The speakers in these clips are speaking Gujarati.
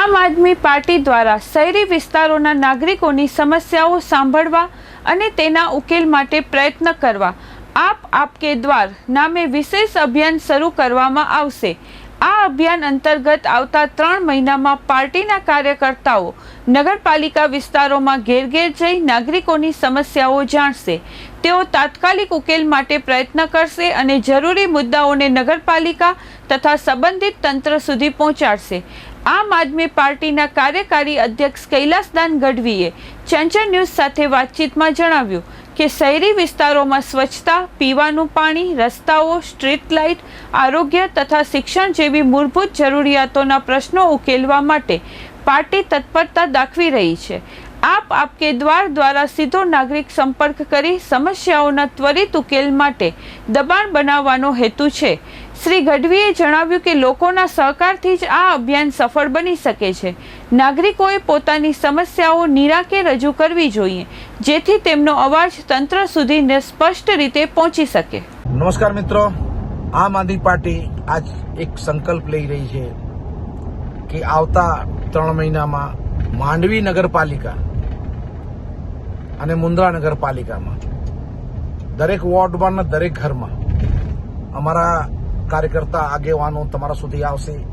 આમ આદમી પાર્ટી દ્વારા શહેરી વિસ્તારોના નાગરિકોની સમસ્યાઓ સાંભળવા અને તેના ઉકેલ માટે પ્રયત્ન કરવા આપ આપકે દ્વાર નામે વિશેષ અભિયાન શરૂ કરવામાં આવશે. આ અભિયાન અંતર્ગત આવતા ત્રણ મહિનામાં પાર્ટીના કાર્યકર્તાઓ નગરપાલિકા વિસ્તારોમાં ઘેર ઘેર જઈ નાગરિકોની સમસ્યાઓ જાણશે. તેઓ તાત્કાલિક ઉકેલ માટે પ્રયત્ન કરશે અને જરૂરી મુદ્દાઓને નગરપાલિકા તથા સંબંધિત તંત્ર સુધી પહોંચાડશે. આમ આદમી પાર્ટીના કાર્યકારી અધ્યક્ષ કૈલાસદાન ગઢવીએ ચંચળ ન્યૂઝ સાથે વાતચીતમાં જણાવ્યું કે શહેરી વિસ્તારોમાં સ્વચ્છતા, પીવાનું પાણી, રસ્તાઓ, સ્ટ્રીટ લાઇટ, આરોગ્ય તથા શિક્ષણ જેવી મૂળભૂત જરૂરિયાતોના પ્રશ્નો ઉકેલવા માટે પાર્ટી તત્પરતા દાખવી રહી છે. આપ આપકે દ્વાર દ્વારા સીધો નાગરિક સંપર્ક કરી સમસ્યાઓના ત્વરિત ઉકેલ માટે દબાણ બનાવવાનો હેતુ છે. શ્રી ગઢવીએ જણાવ્યું કે લોકોના સહકારથી જ આ અભિયાન સફળ બની શકે છે. નાગરિકોએ પોતાની સમસ્યાઓ નિરાકે રજૂ કરવી જોઈએ, જેથી તેમનો અવાજ તંત્ર સુધી સ્પષ્ટ રીતે પહોંચી શકે. નમસ્કાર મિત્રો. આમ આદમી પાર્ટી આજ એક સંકલ્પ લઈ રહી છે કે આવતા ત્રણ મહિનામાં માંડવી નગરપાલિકા અને મુન્દ્રા નગરપાલિકામાં. દરેક વોર્ડમાં દરેક ઘરમાં. અમારા કાર્યકર્તા આગેવાનો તમારા સુધી આવશે.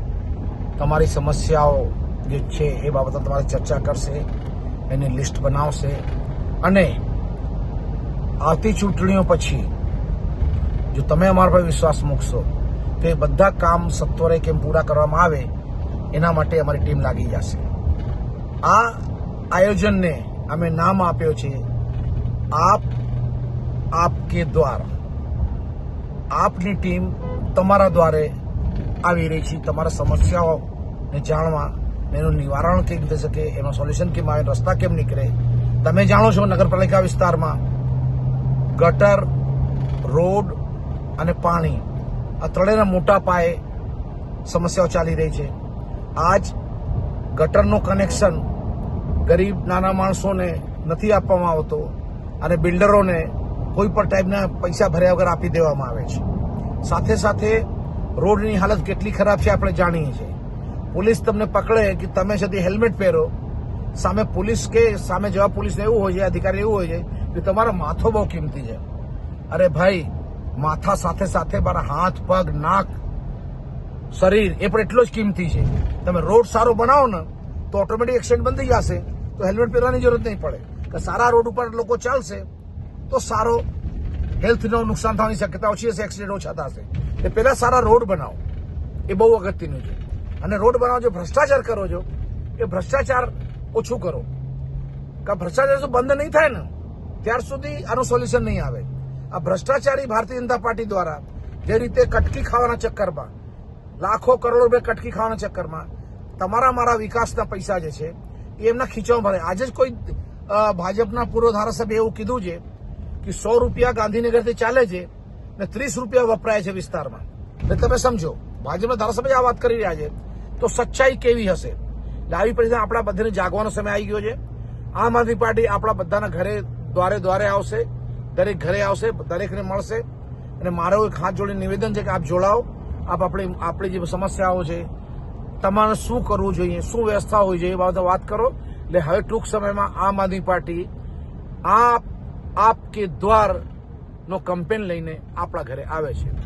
તમારી સમસ્યાઓ જે છે એ બાબતે તમારે ચર્ચા કરશે. એની લિસ્ટ બનાવશે. અને આવતી ચૂંટણીઓ પછી જો તમે અમારા પર વિશ્વાસ મૂકશો, તો એ બધા કામ સત્વરે કેમ પૂરા કરવામાં આવે, એના માટે અમારી ટીમ લાગી જશે. આ આયોજનને અમે નામ આપ્યો છે આપ આપકે દ્વારા આપની ટીમ તમારા દ્વારે આવી રહી છે તમારા સમસ્યાઓને જાણવા એનું નિવારણ કેમ થઈ શકે એનો સોલ્યુશન કેમ આવે રસ્તા કેમ નીકળે તમે જાણો છો નગરપાલિકા વિસ્તારમાં ગટર રોડ અને પાણી આ ત્રણેયના મોટા પાયે સમસ્યાઓ ચાલી રહી છે આજ ગટરનું કનેક્શન ગરીબ નાના માણસોને નથી આપવામાં આવતો અને બિલ્ડરોને કોઈ પણ ટાઈપના પૈસા ભર્યા વગર આપી દેવામાં આવે છે. સાથે સાથે રોડની હાલત કેટલી ખરાબ છે આપણે જાણીએ છીએ. પોલીસ તમને પકડે કે તમે છે હેલ્મેટ પહેરો. સામે પોલીસ કે સામે જવા પોલીસને એવું હોય છે, અધિકારી એવું હોય છે કે તમારો માથો બહુ કિંમતી છે. અરે ભાઈ, માથા સાથે સાથે મારા હાથ, પગ, નાક, શરીર એ પણ એટલો જ કિંમતી છે. તમે રોડ સારો બનાવો ને તો ઓટોમેટિક એક્સિડન્ટ બંધ થઈ જશે. તો હેલ્મેટ પહેરવાની જરૂરત નહીં પડે. કે સારા રોડ ઉપર લોકો ચાલશે, તો સારો હેલ્થનો નુકસાન થવાની શક્યતા ઓછી હશે એક્સિડન્ટ ઓછા થશે. એ પહેલા સારા રોડ બનાવો. એ બહુ અગત્યનું છે. અને રોડ બનાવો જો ભ્રષ્ટાચાર કરો છો, એ ભ્રષ્ટાચાર ઓછું કરો. કે ભ્રષ્ટાચાર તો બંધ નહીં થાય ને, ત્યાર સુધી આનું સોલ્યુશન નહીં આવે. આ ભ્રષ્ટાચારી ભારતીય જનતા પાર્ટી દ્વારા જે રીતે કટકી ખાવાના ચક્કરમાં, લાખો કરોડો રૂપિયા કટકી ખાવાના ચક્કરમાં, તમારા મારા વિકાસના પૈસા જે છે એ એમના ખીચામાં ભરે આજે જ કોઈ ભાજપના પૂર્વ ધારાસભ્ય એવું કીધું છે કે સો રૂપિયા ગાંધીનગરથી ચાલે છે ને ત્રીસ રૂપિયા વપરાય છે વિસ્તારમાં. એટલે તમે સમજો, ભાજપના ધારાસભ્ય આ વાત કરી રહ્યા છે, તો સચ્ચાઈ કેવી હશે? એટલે આવી પરિસ્થિતિ આપણા બધાને જાગવાનો સમય આવી ગયો છે. આમ આદમી પાર્ટી આપણા બધાના ઘરે દ્વારે દ્વારે આવશે, દરેક ઘરે આવશે, દરેકને મળશે. અને મારો એક હાથ જોડીને નિવેદન છે કે આપ જોડાઓ, આપ આપણી આપણી જે સમસ્યાઓ છે તમારે શું કરવું જોઈએ, શું વ્યવસ્થા હોવી જોઈએ એ બાબતે વાત કરો. એટલે હવે ટૂંક સમયમાં આમ આદમી પાર્ટી આપ આપ કે દ્વાર નો કેમ્પેન લઈને આપણા ઘરે આવે છે.